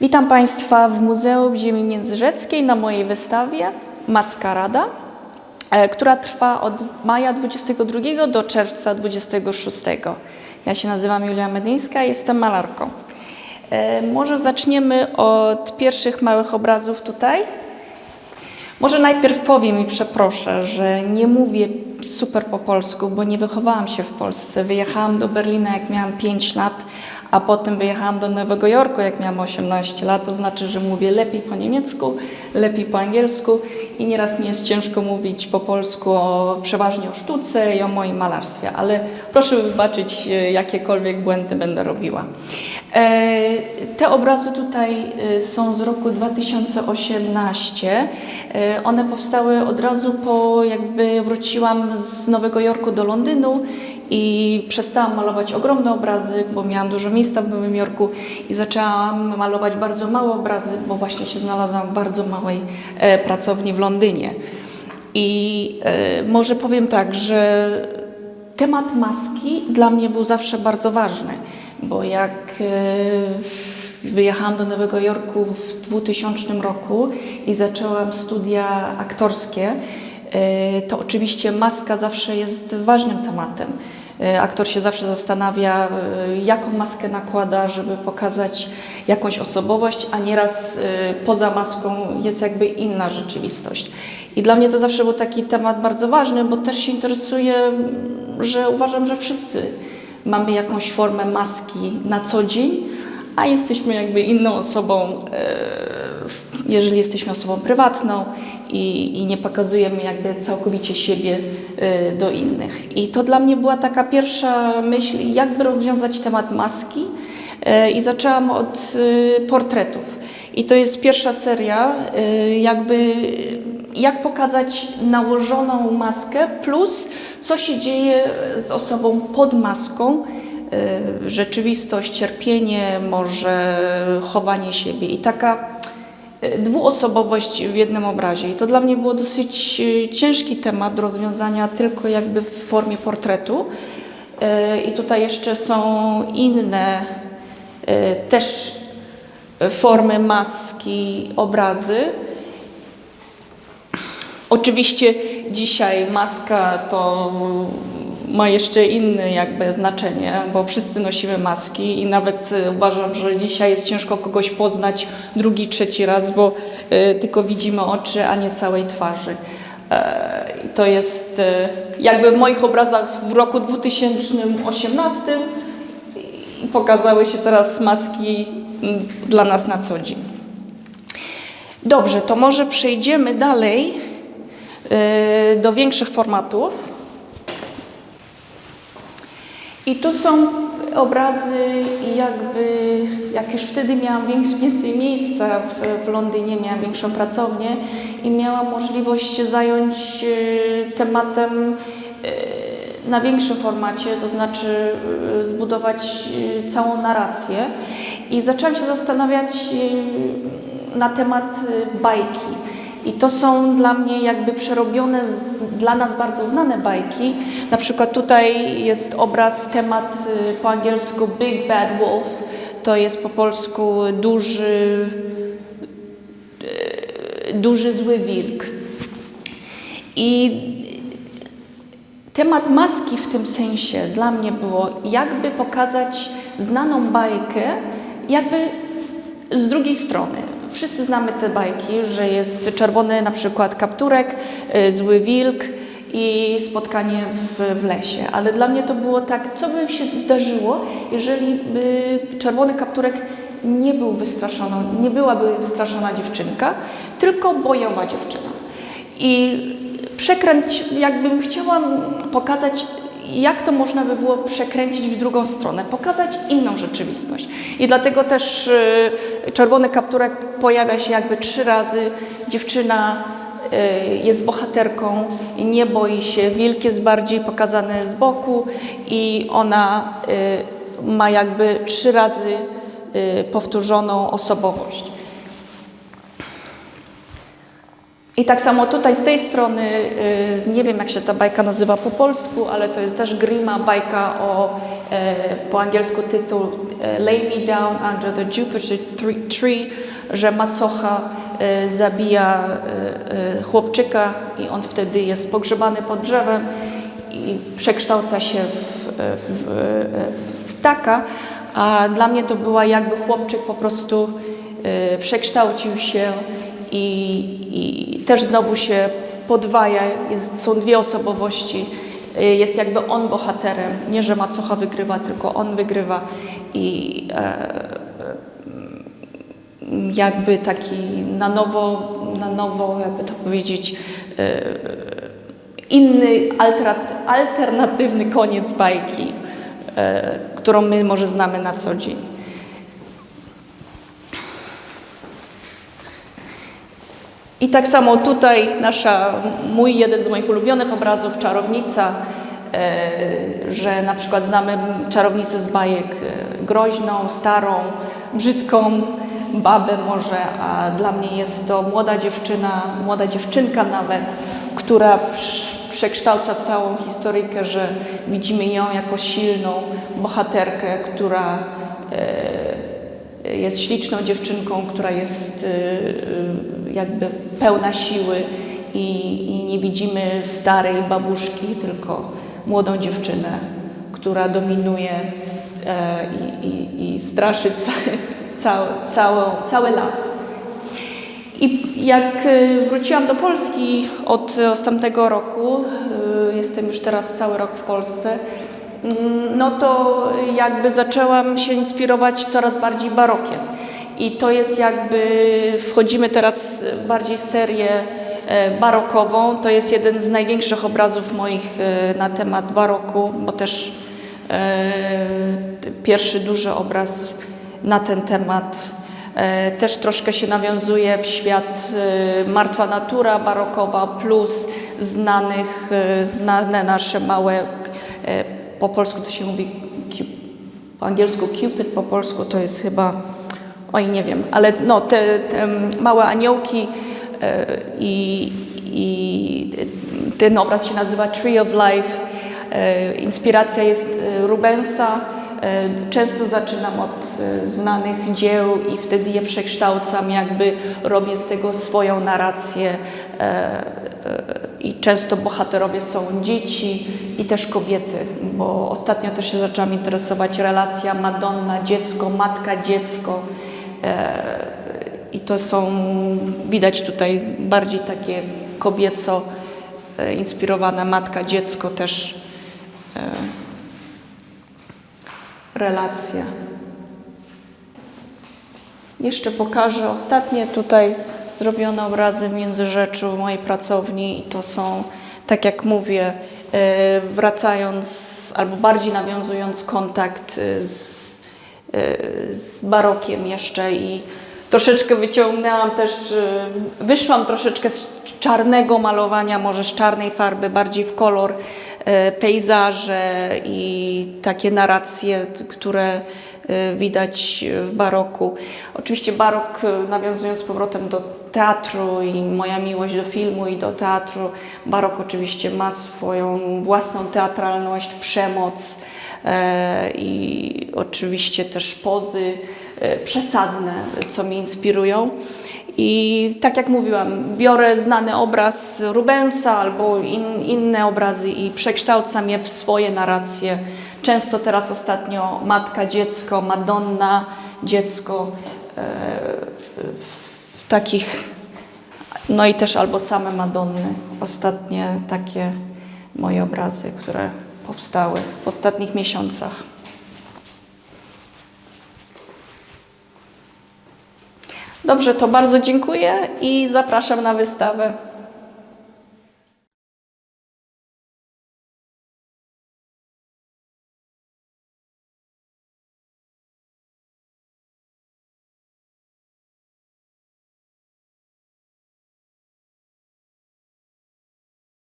Witam Państwa w Muzeum Ziemi Międzyrzeckiej na mojej wystawie Maskarada, e, która trwa od maja 22 do czerwca 26. Ja się nazywam Julia Medyńska, jestem malarką. E, Może zaczniemy od pierwszych małych obrazów tutaj. Może najpierw powiem i przeproszę, że nie mówię super po polsku, bo nie wychowałam się w Polsce. Wyjechałam do Berlina, jak miałam 5 lat, a potem wyjechałam do Nowego Jorku, jak miałam 18 lat. To znaczy, że mówię lepiej po niemiecku, lepiej po angielsku i nieraz mi jest ciężko mówić po polsku o, przeważnie o sztuce i o moim malarstwie, ale proszę wybaczyć, e, jakiekolwiek błędy będę robiła. E, Te obrazy tutaj e, są z roku 2018. E, One powstały od razu po jakby wróciłam z Nowego Jorku do Londynu i przestałam malować ogromne obrazy, bo miałam dużo miejsca w Nowym Jorku i zaczęłam malować bardzo małe obrazy, bo właśnie się znalazłam w bardzo małej e, pracowni w Londynie. I e, może powiem tak, że temat maski dla mnie był zawsze bardzo ważny, bo jak e, wyjechałam do Nowego Jorku w 2000 roku i zaczęłam studia aktorskie, to oczywiście maska zawsze jest ważnym tematem. E, Aktor się zawsze zastanawia, e, jaką maskę nakłada, żeby pokazać jakąś osobowość, a nieraz e, poza maską jest jakby inna rzeczywistość. I dla mnie to zawsze był taki temat bardzo ważny, bo też się interesuję, m, że uważam, że wszyscy mamy jakąś formę maski na co dzień, a jesteśmy jakby inną osobą, jeżeli jesteśmy osobą prywatną i, i nie pokazujemy jakby całkowicie siebie e, do innych. I to dla mnie była taka pierwsza myśl, jakby rozwiązać temat maski. E, I zaczęłam od e, portretów. I to jest pierwsza seria, jakby jak pokazać nałożoną maskę, plus co się dzieje z osobą pod maską, rzeczywistość, cierpienie, może chowanie siebie i taka dwuosobowość w jednym obrazie. I to dla mnie było dosyć e, ciężki temat do rozwiązania tylko jakby w formie portretu. E, I tutaj jeszcze są inne e, też formy maski, obrazy. Oczywiście dzisiaj maska to ma jeszcze inne jakby znaczenie, bo wszyscy nosimy maski i nawet e, uważam, że dzisiaj jest ciężko kogoś poznać drugi, trzeci raz, bo e, tylko widzimy oczy, a nie całej twarzy. E, to jest jakby w moich obrazach w roku 2018 i pokazały się teraz maski dla nas na co dzień. Dobrze, to może przejdziemy dalej do większych formatów. I tu są obrazy i jakby, jak już wtedy miałam więcej miejsca w, w Londynie, miałam większą pracownię i miałam możliwość się zająć tematem e, na większym formacie, to znaczy e, zbudować e, całą narrację. I zaczęłam się zastanawiać na temat bajki. I to są dla mnie jakby przerobione z, dla nas bardzo znane bajki. Na przykład tutaj jest obraz, temat y, po angielsku Big Bad Wolf. To jest po polsku duży, y, duży zły wilk. I temat maski w tym sensie dla mnie było jakby pokazać znaną bajkę, jakby z drugiej strony. Wszyscy znamy te bajki, że jest czerwony na przykład kapturek, y, zły wilk i spotkanie w, w lesie. Ale dla mnie to było tak, co by się zdarzyło, jeżeli by czerwony kapturek nie był wystraszoną, nie byłaby wystraszona dziewczynka, tylko bojowa dziewczyna. I przekręć, jakbym chciała pokazać, jak to można by było przekręcić w drugą stronę, pokazać inną rzeczywistość. I dlatego też y, czerwony kapturek pojawia się jakby trzy razy. Dziewczyna y, jest bohaterką nie boi się. Wilk jest bardziej pokazany z boku i ona y, ma jakby trzy razy powtórzoną osobowość. I tak samo tutaj z tej strony, y, nie wiem jak się ta bajka nazywa po polsku, ale to jest też Grima bajka o, e, po angielsku tytuł e, Lay Me Down Under the Jupiter Tree, że macocha e, zabija chłopczyka i on wtedy jest pogrzebany pod drzewem i przekształca się w, w, w, ptaka, a dla mnie to była jakby chłopczyk po prostu przekształcił się i, i też znowu się podwaja, jest, są dwie osobowości. Y, Jest jakby on bohaterem, nie że macocha wygrywa, tylko on wygrywa i e, e, jakby taki na nowo, na nowo jakby to powiedzieć, e, inny alternatywny koniec bajki, e, którą my może znamy na co dzień. I tak samo tutaj nasza, mój jeden z moich ulubionych obrazów, czarownica, e, że na przykład znamy czarownicę z bajek e, groźną, starą, brzydką, babę może, a dla mnie jest to młoda dziewczyna, młoda dziewczynka nawet, która prz- przekształca całą historyjkę, że widzimy ją jako silną bohaterkę, która e, jest śliczną dziewczynką, która jest jakby pełna siły i, i nie widzimy starej babuszki, tylko młodą dziewczynę, która dominuje e, i, i, straszy ca, ca, całą, cały las. I jak y, wróciłam do Polski od tamtego roku, y, jestem już teraz cały rok w Polsce, mm, no to jakby zaczęłam się inspirować coraz bardziej barokiem. I to jest jakby, wchodzimy teraz bardziej w serię e, barokową. To jest jeden z największych obrazów moich e, na temat baroku, bo też e, pierwszy duży obraz na ten temat Też troszkę się nawiązuje w świat Martwa Natura barokowa plus znanych, znane nasze małe, po polsku to się mówi, po angielsku Cupid, po polsku to jest chyba, oj nie wiem, ale no te, te małe aniołki e, i, i ten obraz się nazywa Tree of Life. E, Inspiracja jest e, Rubensa. Często zaczynam od znanych dzieł i wtedy je przekształcam, jakby robię z tego swoją narrację. I często bohaterowie są dzieci i też kobiety, bo ostatnio też się zaczęłam interesować relacja Madonna, dziecko, matka, dziecko. E, I to są, widać tutaj bardziej takie kobieco e, inspirowane matka, dziecko też e, relacja. Jeszcze pokażę ostatnie tutaj zrobione obrazy Międzyrzeczu w mojej pracowni i to są, tak jak mówię, wracając albo bardziej nawiązując kontakt z, z barokiem jeszcze i troszeczkę wyciągnęłam też, e, wyszłam troszeczkę z czarnego malowania, może z czarnej farby, bardziej w kolor, e, pejzaże i takie narracje, które widać w baroku. Oczywiście barok, nawiązując z powrotem do teatru i moja miłość do filmu i do teatru, barok oczywiście ma swoją własną teatralność, przemoc e, i oczywiście też pozy e, przesadne, co mnie inspirują. I tak jak mówiłam, biorę znany obraz Rubensa albo in, inne obrazy i przekształcam je w swoje narracje. Często teraz ostatnio matka, dziecko, Madonna, dziecko e, takich, no i też albo same Madonny. Ostatnie takie moje obrazy, które powstały w ostatnich miesiącach. Dobrze, to bardzo dziękuję i zapraszam na wystawę.